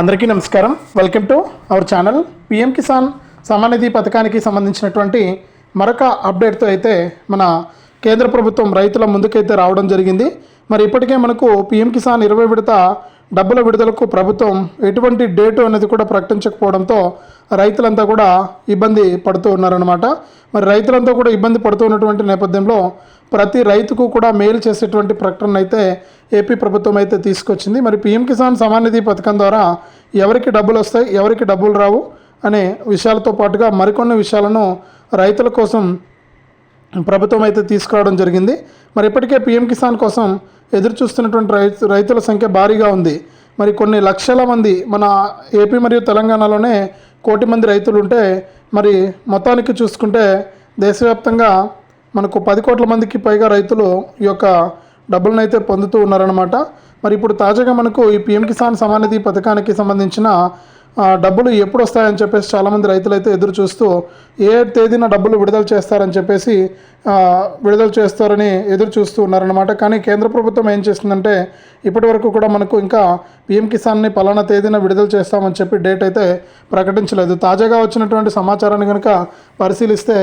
అందరికీ నమస్కారం. Welcome to our channel PM Kisan Samman Nidhi పథకానికి సంబంధించినటువంటి మరొక అప్డేట్తో అయితే మన కేంద్ర ప్రభుత్వం రైతుల ముందుకైతే రావడం జరిగింది. మరి ఇప్పటికే మనకు పిఎం కిసాన్ ఇరవై విడత డబ్బుల విడుదలకు ప్రభుత్వం ఎటువంటి డేటు అనేది కూడా ప్రకటించకపోవడంతో రైతులంతా కూడా ఇబ్బంది పడుతూ ఉన్నారనమాట మరి రైతులంతా కూడా ఇబ్బంది పడుతూ ఉన్నటువంటి నేపథ్యంలో ప్రతి రైతుకు కూడా మేలు చేసేటువంటి ప్రకటన అయితే ఏపీ ప్రభుత్వం అయితే తీసుకొచ్చింది. మరి పీఎం కిసాన్ సమాన్ నిధి పథకం ద్వారా ఎవరికి డబ్బులు వస్తాయి ఎవరికి డబ్బులు రావు అనే విషయాలతో పాటుగా మరికొన్ని విషయాలను రైతుల కోసం ప్రభుత్వం అయితే తీసుకురావడం జరిగింది. మరి ఇప్పటికే పీఎం కిసాన్ కోసం ఎదురు చూస్తున్నటువంటి రైతు రైతుల సంఖ్య భారీగా ఉంది. మరి కొన్ని లక్షల మంది మన ఏపీ మరియు తెలంగాణలోనే కోటి మంది రైతులు ఉంటే మరి మొత్తానికి చూసుకుంటే దేశవ్యాప్తంగా మనకు పది కోట్ల మందికి పైగా రైతులు ఈ యొక్క డబ్బులను అయితే పొందుతూ ఉన్నారనమాట మరి ఇప్పుడు తాజాగా మనకు ఈ పిఎం కిసాన్ సమానిధి పథకానికి సంబంధించిన డబ్బులు ఎప్పుడు వస్తాయని చెప్పేసి చాలామంది రైతులు అయితే ఎదురు చూస్తూ ఏ తేదీన డబ్బులు విడుదల చేస్తారని చెప్పేసి విడుదల చేస్తారని ఎదురు చూస్తూ ఉన్నారనమాట కానీ కేంద్ర ప్రభుత్వం ఏం చేస్తుందంటే ఇప్పటి వరకు కూడా మనకు ఇంకా పిఎం కిసాన్ని పలానా తేదీన విడుదల చేస్తామని చెప్పి డేట్ అయితే ప్రకటించలేదు. తాజాగా వచ్చినటువంటి సమాచారాన్ని కనుక పరిశీలిస్తే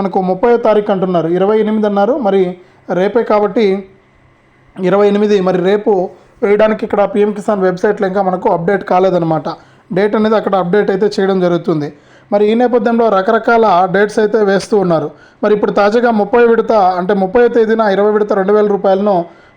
మనకు ముప్పై తారీఖు అంటున్నారు. ఇరవై ఎనిమిది అన్నారు. మరి రేపే కాబట్టి ఇరవై ఎనిమిది. మరి రేపు వేయడానికి ఇక్కడ పిఎం కిసాన్ వెబ్సైట్లో ఇంకా మనకు అప్డేట్ కాలేదన్నమాట. డేట్ అనేది అక్కడ అప్డేట్ అయితే చేయడం జరుగుతుంది. మరి ఈ నేపథ్యంలో రకరకాల డేట్స్ అయితే వేస్తూ ఉన్నారు. మరి ఇప్పుడు తాజాగా ముప్పై విడత అంటే ముప్పై తేదీన ఇరవై విడత రెండు వేల రూపాయలను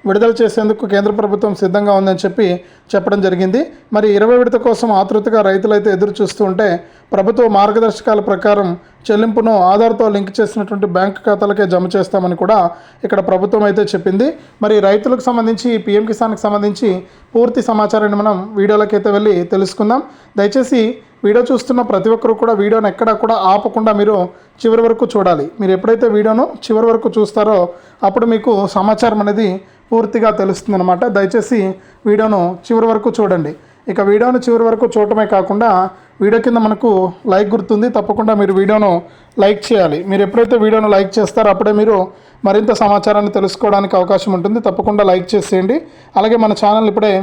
విడుదల చేసేందుకు కేంద్ర ప్రభుత్వం సిద్ధంగా ఉందని చెప్పి చెప్పడం జరిగింది. మరి ఇరవై విడత కోసం ఆతృతగా రైతులైతే ఎదురు చూస్తుంటే ప్రభుత్వ మార్గదర్శకాల ప్రకారం చెల్లింపును ఆధార్తో లింక్ చేసినటువంటి బ్యాంక్ ఖాతాలకే జమ చేస్తామని కూడా ఇక్కడ ప్రభుత్వం అయితే చెప్పింది. మరి రైతులకు సంబంధించి పిఎం కిసాన్కి సంబంధించి పూర్తి సమాచారాన్ని మనం వీడియోలోకి అయితే వెళ్ళి తెలుసుకుందాం. దయచేసి వీడియో చూస్తున్న ప్రతి ఒక్కరు కూడా వీడియోను ఎక్కడా కూడా ఆపకుండా మీరు చివరి వరకు చూడాలి. మీరు ఎప్పుడైతే వీడియోను చివరి వరకు చూస్తారో అప్పుడు మీకు సమాచారం అనేది పూర్తిగా తెలుస్తుందన్నమాట. దయచేసి వీడియోను చివరి వరకు చూడండి. ఇక వీడియోను చివరి వరకు చూడటమే కాకుండా వీడియో కింద మనకు లైక్ గుర్తుంది. తప్పకుండా మీరు వీడియోను లైక్ చేయాలి. మీరు ఎప్పుడైతే వీడియోను లైక్ చేస్తారో అప్పుడే మీరు మరింత సమాచారాన్ని తెలుసుకోవడానికి అవకాశం ఉంటుంది. తప్పకుండా లైక్ చేసేయండి. అలాగే మన ఛానల్ ఇప్పుడే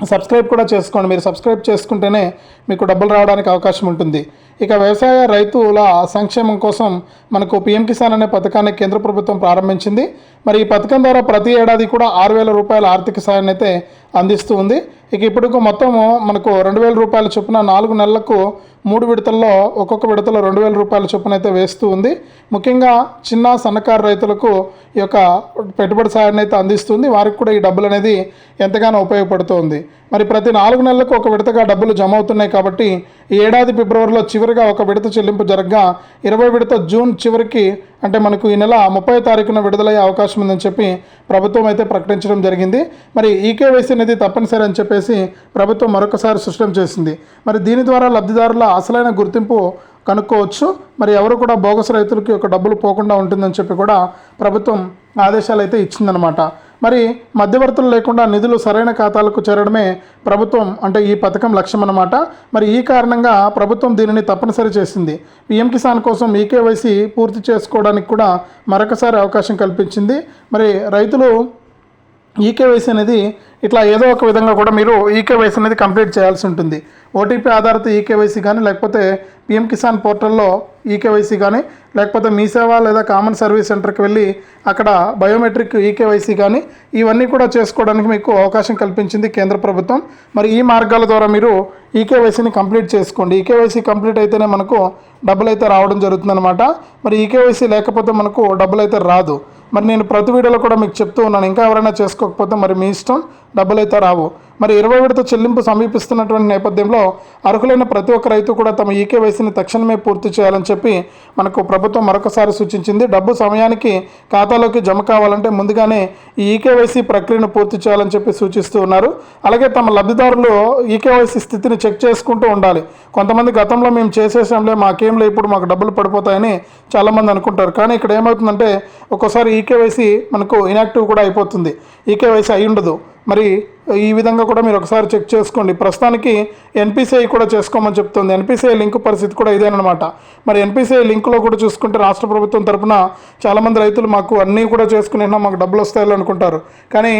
సబ్స్క్రైబ్ కూడా చేసుకోండి. మీరు సబ్స్క్రైబ్ చేసుకుంటేనే మీకు డబ్బులు రావడానికి అవకాశం ఉంటుంది. ఇక వ్యవసాయ రైతుల సంక్షేమం కోసం మనకు పిఎం కిసాన్ అనే పథకాన్ని కేంద్ర ప్రభుత్వం ప్రారంభించింది. మరి ఈ పథకం ద్వారా ప్రతి ఏడాది కూడా ఆరు వేల రూపాయల ఆర్థిక సాయాన్ని అయితే అందిస్తూ ఉంది. ఇక ఇప్పుడు మొత్తము మనకు రెండు వేల రూపాయల చొప్పున నాలుగు నెలలకు మూడు విడతల్లో ఒక్కొక్క విడతలో రెండు వేల రూపాయల చొప్పున అయితే వేస్తూ ఉంది. ముఖ్యంగా చిన్న సన్నకారు రైతులకు ఈ యొక్క పెట్టుబడి సాయాన్ని అయితే అందిస్తుంది. వారికి కూడా ఈ డబ్బులు అనేది ఎంతగానో ఉపయోగపడుతుంది మరి ప్రతి నాలుగు నెలలకు ఒక విడతగా డబ్బులు జమ అవుతున్నాయి కాబట్టి ఈ ఏడాది ఫిబ్రవరిలో చివరిగా ఒక విడత చెల్లింపు జరగగా ఇరవై విడత జూన్ చివరికి అంటే మనకు ఈ నెల ముప్పై తారీఖున విడుదలయ్యే అవకాశం ఉందని చెప్పి ప్రభుత్వం అయితే ప్రకటించడం జరిగింది. మరి ఈకేవైసీ అనేది తప్పనిసరి అని చెప్పేసి ప్రభుత్వం మరొకసారి స్పష్టం చేసింది. మరి దీని ద్వారా లబ్ధిదారుల అసలైన గుర్తింపు కనుక్కోవచ్చు. మరి ఎవరు కూడా బోగస్ రైతులకి ఒక డబ్బులు పోకుండా ఉంటుందని చెప్పి కూడా ప్రభుత్వం ఆదేశాలు అయితే ఇచ్చిందనమాట మరి మధ్యవర్తులు లేకుండా నిధులు సరైన ఖాతాలకు చేరడమే ప్రభుత్వం అంటే ఈ పథకం లక్ష్యం అన్నమాట మరి ఈ కారణంగా ప్రభుత్వం దీనిని తప్పనిసరి చేసింది. పిఎం కిసాన్ కోసం ఈకేవైసీ పూర్తి చేసుకోవడానికి కూడా మరొకసారి అవకాశం కల్పించింది. మరి రైతులు ఈకేవైసీ అనేది ఇట్లా ఏదో ఒక విధంగా కూడా మీరు ఈకేవైసీ అనేది కంప్లీట్ చేయాల్సి ఉంటుంది. ఓటీపీ ఆధారిత ఈకేవైసీ కానీ లేకపోతే పిఎం కిసాన్ పోర్టల్లో ఈకేవైసీ కానీ లేకపోతే మీ సేవ లేదా కామన్ సర్వీస్ సెంటర్కి వెళ్ళి అక్కడ బయోమెట్రిక్ ఈకేవైసీ కానీ ఇవన్నీ కూడా చేసుకోవడానికి మీకు అవకాశం కల్పించింది కేంద్ర ప్రభుత్వం. మరి ఈ మార్గాల ద్వారా మీరు ఈకేవైసీని కంప్లీట్ చేసుకోండి. ఈకేవైసీ కంప్లీట్ అయితేనే మనకు డబ్బులు అయితే రావడం జరుగుతుందన్నమాట. మరి ఈకేవైసీ లేకపోతే మనకు డబ్బులు అయితే రాదు. మరి నేను ప్రతి వీడియోలో కూడా మీకు చెప్తూ ఉన్నాను. ఇంకా ఎవరైనా చేసుకోకపోతే మరి మీ ఇష్టం. డబ్బులు అయితే రావు. మరి ఇరవై విడత చెల్లింపు సమీపిస్తున్నటువంటి నేపథ్యంలో అర్హులైన ప్రతి ఒక్క రైతు కూడా తమ ఈకేవైసీని తక్షణమే పూర్తి చేయాలని చెప్పి మనకు ప్రభుత్వం మరొకసారి సూచించింది. డబ్బు సమయానికి ఖాతాలోకి జమ కావాలంటే ముందుగానే ఈ ఈకేవైసీ ప్రక్రియను పూర్తి చేయాలని చెప్పి సూచిస్తూ ఉన్నారు. అలాగే తమ లబ్ధిదారులు ఈకేవైసీ స్థితిని చెక్ చేసుకుంటూ ఉండాలి. కొంతమంది గతంలో మేము చేసేసాంలే మాకేంలే ఇప్పుడు మాకు డబ్బులు పడిపోతాయని చాలామంది అనుకుంటారు. కానీ ఇక్కడ ఏమవుతుందంటే ఒక్కోసారి ఈకేవైసీ మనకు ఇనాక్టివ్ కూడా అయిపోతుంది. ఈకేవైసీ అయి ఉండదు మరి ఈ విధంగా కూడా మీరు ఒకసారి చెక్ చేసుకోండి. ప్రస్తుతానికి ఎన్పిసిఐ కూడా చేసుకోమని చెప్తుంది. ఎన్పిసిఐ లింక్ పరిస్థితి కూడా ఇదేనమాట. మరి ఎన్పిసిఐ లింక్లో కూడా చూసుకుంటే రాష్ట్ర ప్రభుత్వం తరఫున చాలామంది రైతులు మాకు అన్నీ కూడా చేసుకునే మాకు డబ్బులు వస్తాయని అనుకుంటారు. కానీ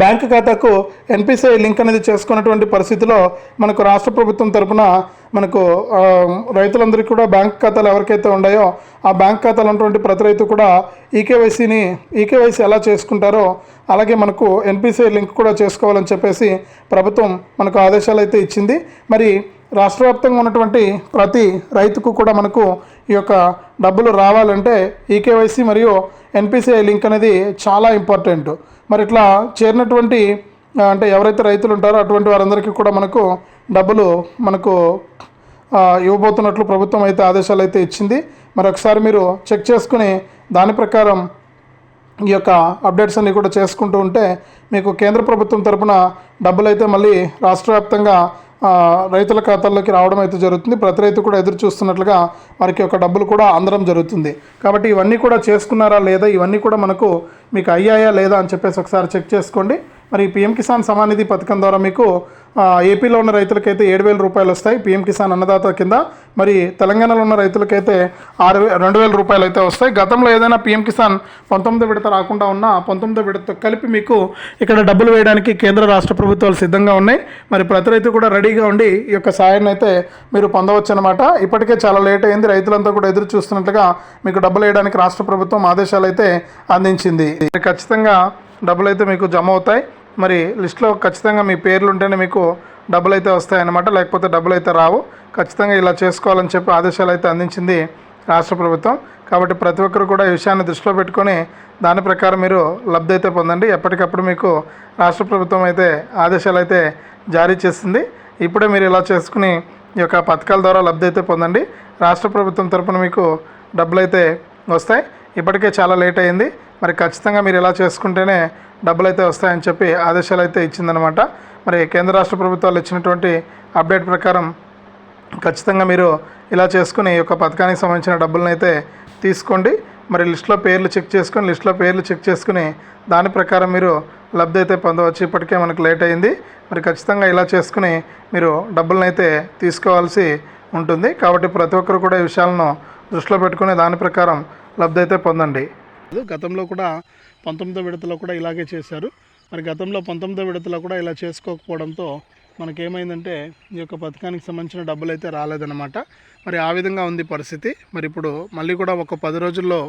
బ్యాంకు ఖాతాకు ఎన్పిసిఐ లింక్ అనేది చేసుకున్నటువంటి పరిస్థితిలో మనకు రాష్ట్ర ప్రభుత్వం తరపున మనకు రైతులందరికీ కూడా బ్యాంక్ ఖాతాలు ఎవరికైతే ఉన్నాయో ఆ బ్యాంక్ ఖాతాలు ఉన్నటువంటి ప్రతి రైతు కూడా ఈకేవైసీని ఈకేవైసీ ఎలా చేసుకుంటారో అలాగే మనకు ఎన్పిసిఐ లింక్ కూడా చేసుకోవాలని చెప్పేసి ప్రభుత్వం మనకు ఆదేశాలు అయితే ఇచ్చింది. మరి రాష్ట్ర వ్యాప్తంగా ఉన్నటువంటి ప్రతి రైతుకు కూడా మనకు ఈ యొక్క డబ్బులు రావాలంటే ఈకేవైసీ మరియు ఎన్పిసిఐ లింక్ అనేది చాలా ఇంపార్టెంట్. మరి ఇట్లా చేరినటువంటి అంటే ఎవరైతే రైతులు ఉంటారో అటువంటి వారందరికీ కూడా మనకు డబ్బులు మనకు ఇవ్వబోతున్నట్లు ప్రభుత్వం అయితే ఆదేశాలు అయితే ఇచ్చింది. మరి ఒకసారి మీరు చెక్ చేసుకుని దాని ప్రకారం ఈ యొక్క అప్డేట్స్ అన్ని కూడా చేసుకుంటూ ఉంటే మీకు కేంద్ర ప్రభుత్వం తరపున డబ్బులు అయితే మళ్ళీ రాష్ట్ర వ్యాప్తంగా రైతుల ఖాతాల్లోకి రావడం అయితే జరుగుతుంది. ప్రతి రైతు కూడా ఎదురు చూస్తున్నట్లుగా వారికి యొక్క డబ్బులు కూడా అందడం జరుగుతుంది. కాబట్టి ఇవన్నీ కూడా చేసుకున్నారా లేదా? ఇవన్నీ కూడా మనకు మీకు అయ్యాయా లేదా అని చెప్పేసి ఒకసారి చెక్ చేసుకోండి. మరి పిఎం కిసాన్ సమానిధి పథకం ద్వారా మీకు ఏపీలో ఉన్న రైతులకైతే ఏడు వేల రూపాయలు వస్తాయి పిఎం కిసాన్ అన్నదాత కింద. మరి తెలంగాణలో ఉన్న రైతులకైతే ఆరు రెండు వేల రూపాయలు అయితే వస్తాయి. గతంలో ఏదైనా పిఎం కిసాన్ పంతొమ్మిది విడత రాకుండా ఉన్న పంతొమ్మిది విడత కలిపి మీకు ఇక్కడ డబ్బులు వేయడానికి కేంద్ర రాష్ట్ర ప్రభుత్వాలు సిద్ధంగా ఉన్నాయి. మరి ప్రతి రైతు కూడా రెడీగా ఉండి ఈ యొక్క సాయాన్ని అయితే మీరు పొందవచ్చు అనమాట ఇప్పటికే చాలా లేట్ అయింది. రైతులంతా కూడా ఎదురు చూస్తున్నట్లుగా మీకు డబ్బులు వేయడానికి రాష్ట్ర ప్రభుత్వం ఆదేశాలు అయితే అందించింది. ఖచ్చితంగా డబ్బులు అయితే మీకు జమ అవుతాయి. మరి లిస్ట్లో ఖచ్చితంగా మీ పేర్లు ఉంటేనే మీకు డబ్బులు అయితే వస్తాయన్నమాట. లేకపోతే డబ్బులు అయితే రావు. ఖచ్చితంగా ఇలా చేసుకోవాలని చెప్పి ఆదేశాలు అయితే అందించింది రాష్ట్ర ప్రభుత్వం. కాబట్టి ప్రతి ఒక్కరు కూడా ఈ విషయాన్ని దృష్టిలో పెట్టుకొని దాని ప్రకారం మీరు లబ్ధి అయితే పొందండి. ఎప్పటికప్పుడు మీకు రాష్ట్ర ప్రభుత్వం అయితే ఆదేశాలు అయితే జారీ చేసింది ఇప్పుడే మీరు ఇలా చేసుకుని ఈ యొక్క పథకాల ద్వారా లబ్ధి అయితే పొందండి. రాష్ట్ర ప్రభుత్వం తరపున మీకు డబ్బులు అయితే వస్తాయి. ఇప్పటికే చాలా లేట్ అయింది. మరి ఖచ్చితంగా మీరు ఇలా చేసుకుంటేనే డబ్బులు అయితే వస్తాయని చెప్పి ఆదేశాలు అయితే ఇచ్చిందనమాట మరి కేంద్ర రాష్ట్ర ప్రభుత్వాలు ఇచ్చినటువంటి అప్డేట్ ప్రకారం ఖచ్చితంగా మీరు ఇలా చేసుకుని ఈ యొక్క పథకానికి సంబంధించిన డబ్బులను అయితే తీసుకోండి. మరి లిస్ట్లో పేర్లు చెక్ చేసుకొని లిస్ట్లో పేర్లు చెక్ చేసుకుని దాని ప్రకారం మీరు లబ్ధి అయితే పొందవచ్చు. ఇప్పటికే మనకు లేట్ అయింది. మరి ఖచ్చితంగా ఇలా చేసుకుని మీరు డబ్బులను అయితే తీసుకోవాల్సి ఉంటుంది. కాబట్టి ప్రతి ఒక్కరు కూడా ఈ విషయాలను దృష్టిలో పెట్టుకుని దాని ప్రకారం లబ్ధి అయితే పొందండి. గతంలో కూడా పంతొమ్మిదో విడతలో కూడా ఇలాగే చేశారు. మరి గతంలో పంతొమ్మిదో విడతలో కూడా ఇలా చేసుకోకపోవడంతో మనకేమైందంటే ఈ యొక్క పథకానికి సంబంధించిన డబ్బులు అయితే రాలేదన్నమాట. మరి ఆ విధంగా ఉంది పరిస్థితి. మరి ఇప్పుడు మళ్ళీ కూడా ఒక పది రోజుల్లో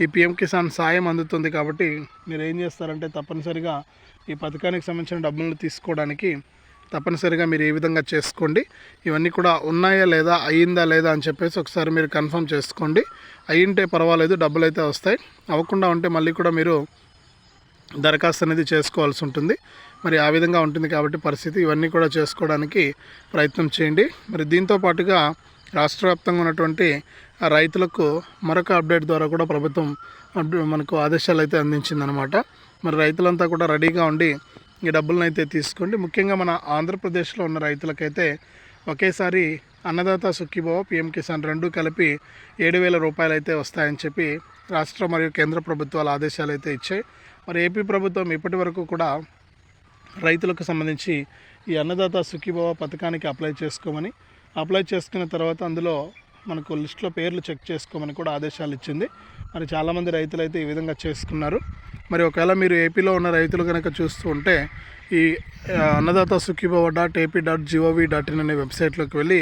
ఈ పిఎం కిసాన్ సాయం అందుతుంది కాబట్టి మీరు ఏం చేస్తారంటే తప్పనిసరిగా ఈ పథకానికి సంబంధించిన డబ్బులను తీసుకోవడానికి తప్పనిసరిగా మీరు ఏ విధంగా చేసుకోండి. ఇవన్నీ కూడా ఉన్నాయా లేదా అయ్యిందా లేదా అని చెప్పేసి ఒకసారి మీరు కన్ఫర్మ్ చేసుకోండి. అయ్యింటే పర్వాలేదు డబ్బులు అయితే వస్తాయి. అవ్వకుండా ఉంటే మళ్ళీ కూడా మీరు దరఖాస్తు అనేది చేసుకోవాల్సి ఉంటుంది. మరి ఆ విధంగా ఉంటుంది కాబట్టి పరిస్థితి. ఇవన్నీ కూడా చేసుకోవడానికి ప్రయత్నం చేయండి. మరి దీంతో పాటుగా రాష్ట్ర వ్యాప్తంగా ఉన్నటువంటి ఆ రైతులకు మరొక అప్డేట్ ద్వారా కూడా ప్రభుత్వం మనకు ఆదేశాలు అయితే అందించిందనమాట. మరి రైతులంతా కూడా రెడీగా ఉండి ఈ డబ్బులను అయితే తీసుకోండి. ముఖ్యంగా మన ఆంధ్రప్రదేశ్లో ఉన్న రైతులకైతే ఒకేసారి అన్నదాత సుఖీభవ పిఎం కిసాన్ రెండు కలిపి ఏడు వేల రూపాయలు అయితే వస్తాయని చెప్పి రాష్ట్ర మరియు కేంద్ర ప్రభుత్వాలు ఆదేశాలు అయితే ఇచ్చాయి. మరి ఏపీ ప్రభుత్వం ఇప్పటి వరకు కూడా రైతులకు సంబంధించి ఈ అన్నదాత సుఖీభవ పథకానికి అప్లై చేసుకోమని అప్లై చేసుకున్న తర్వాత అందులో మనకు లిస్ట్లో పేర్లు చెక్ చేసుకోమని కూడా ఆదేశాలు ఇచ్చింది. మరి చాలామంది రైతులు అయితే ఈ విధంగా చేసుకున్నారు. మరి ఒకవేళ మీరు ఏపీలో ఉన్న రైతులు కనుక చూస్తూ ఉంటే ఈ Annadata Sukhibhava dot AP dot gov dot in అనే వెబ్సైట్లోకి వెళ్ళి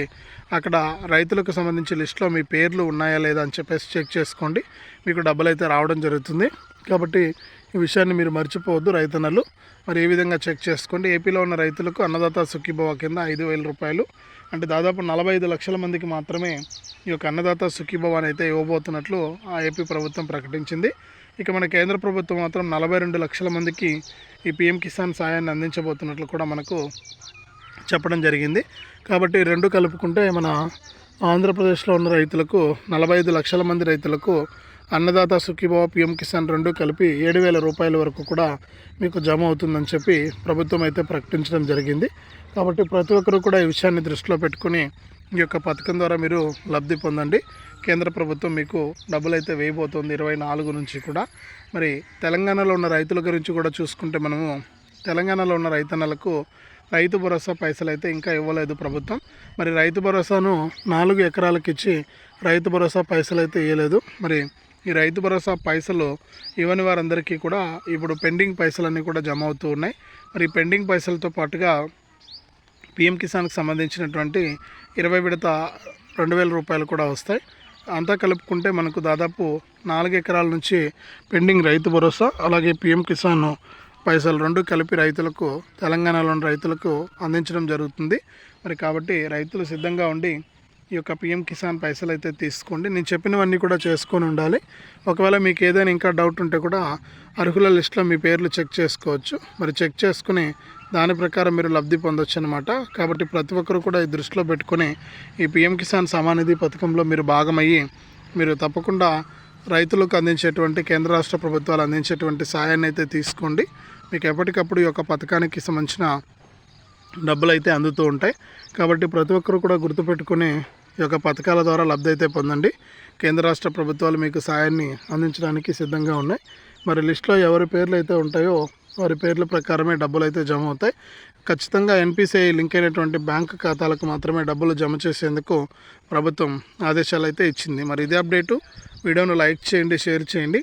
అక్కడ రైతులకు సంబంధించి లిస్ట్లో మీ పేర్లు ఉన్నాయా లేదా అని చెప్పేసి చెక్ చేసుకోండి. మీకు డబ్బులు అయితే రావడం జరుగుతుంది. కాబట్టి ఈ విషయాన్ని మీరు మర్చిపోవద్దు రైతన్నలు. మరి ఏ విధంగా చెక్ చేసుకోండి? ఏపీలో ఉన్న రైతులకు అన్నదాత సుఖీభవ కింద ఐదు వేల రూపాయలు. అంటే దాదాపు నలభై ఐదు లక్షల మందికి మాత్రమే ఈ యొక్క అన్నదాత సుఖీభవాన్ని అయితే ఇవ్వబోతున్నట్లు ఆ ఏపీ ప్రభుత్వం ప్రకటించింది. ఇక మన కేంద్ర ప్రభుత్వం మాత్రం నలభై రెండు లక్షల మందికి ఈ పిఎం కిసాన్ సాయాన్ని అందించబోతున్నట్లు కూడా మనకు చెప్పడం జరిగింది. కాబట్టి రెండు కలుపుకుంటే మన ఆంధ్రప్రదేశ్లో ఉన్న రైతులకు నలభై ఐదు లక్షల మంది రైతులకు అన్నదాత సుఖీభావ పిఎం కిసాన్ రెండు కలిపి ఏడు వేల రూపాయల వరకు కూడా మీకు జమ అవుతుందని చెప్పి ప్రభుత్వం అయితే ప్రకటించడం జరిగింది. కాబట్టి ప్రతి ఒక్కరు కూడా ఈ విషయాన్ని దృష్టిలో పెట్టుకుని ఈ యొక్క పథకం ద్వారా మీరు లబ్ధి పొందండి. కేంద్ర ప్రభుత్వం మీకు డబ్బులు అయితే వేయబోతోంది ఇరవై నాలుగు నుంచి కూడా. మరి తెలంగాణలో ఉన్న రైతుల గురించి కూడా చూసుకుంటే మనము తెలంగాణలో ఉన్న రైతన్నలకు రైతు భరోసా పైసలు అయితే ఇంకా ఇవ్వలేదు ప్రభుత్వం. మరి రైతు భరోసాను నాలుగు ఎకరాలకు ఇచ్చి రైతు భరోసా పైసలు అయితే ఇవ్వలేదు మరి ఈ రైతు భరోసా పైసలు ఇవ్వని వారందరికీ కూడా ఇప్పుడు పెండింగ్ పైసలన్నీ కూడా జమ అవుతూ ఉన్నాయి. మరి పెండింగ్ పైసలతో పాటుగా పిఎం కిసాన్కి సంబంధించినటువంటి ఇరవై విడత రెండు వేల రూపాయలు కూడా వస్తాయి. అంతా కలుపుకుంటే మనకు దాదాపు నాలుగు ఎకరాల నుంచి పెండింగ్ రైతు భరోసా అలాగే పిఎం కిసాన్ పైసలు రెండు కలిపి రైతులకు తెలంగాణలోని రైతులకు అందించడం జరుగుతుంది. మరి కాబట్టి రైతులు సిద్ధంగా ఉండి ఈ యొక్క పిఎం కిసాన్ పైసలు అయితే తీసుకోండి. నేను చెప్పినవన్నీ కూడా చేసుకొని ఉండాలి. ఒకవేళ మీకు ఏదైనా ఇంకా డౌట్ ఉంటే కూడా అర్హుల లిస్టులో మీ పేర్లు చెక్ చేసుకోవచ్చు. మరి చెక్ చేసుకుని దాని ప్రకారం మీరు లబ్ధి పొందొచ్చు అనమాట కాబట్టి ప్రతి ఒక్కరు కూడా ఈ దృష్టిలో పెట్టుకొని ఈ పిఎం కిసాన్ సమానిధి పథకంలో మీరు భాగమయ్యి మీరు తప్పకుండా రైతులకు అందించేటువంటి కేంద్ర రాష్ట్ర ప్రభుత్వాలు అందించేటువంటి సాయాన్ని అయితే తీసుకోండి. మీకు ఎప్పటికప్పుడు ఈ యొక్క పథకానికి సంబంధించిన డబ్బులు అయితే అందుతూ ఉంటాయి. కాబట్టి ప్రతి ఒక్కరు కూడా గుర్తుపెట్టుకుని ఈ యొక్క పథకాల ద్వారా లబ్ధి అయితే పొందండి. కేంద్ర రాష్ట్ర ప్రభుత్వాలు మీకు సాయాన్ని అందించడానికి సిద్ధంగా ఉన్నాయి. మరి లిస్టులో ఎవరి పేర్లు అయితే ఉంటాయో వారి పేర్ల ప్రకారమే డబ్బులు అయితే జమ అవుతాయి ఖచ్చితంగా ఎన్పిసిఐ లింక్ అయినటువంటి బ్యాంక్ ఖాతాలకు మాత్రమే డబ్బులు జమ చేసేందుకు ప్రభుత్వం ఆదేశాలు అయితే ఇచ్చింది. మరి ఇదే అప్డేటు. వీడియోను లైక్ చేయండి షేర్ చేయండి.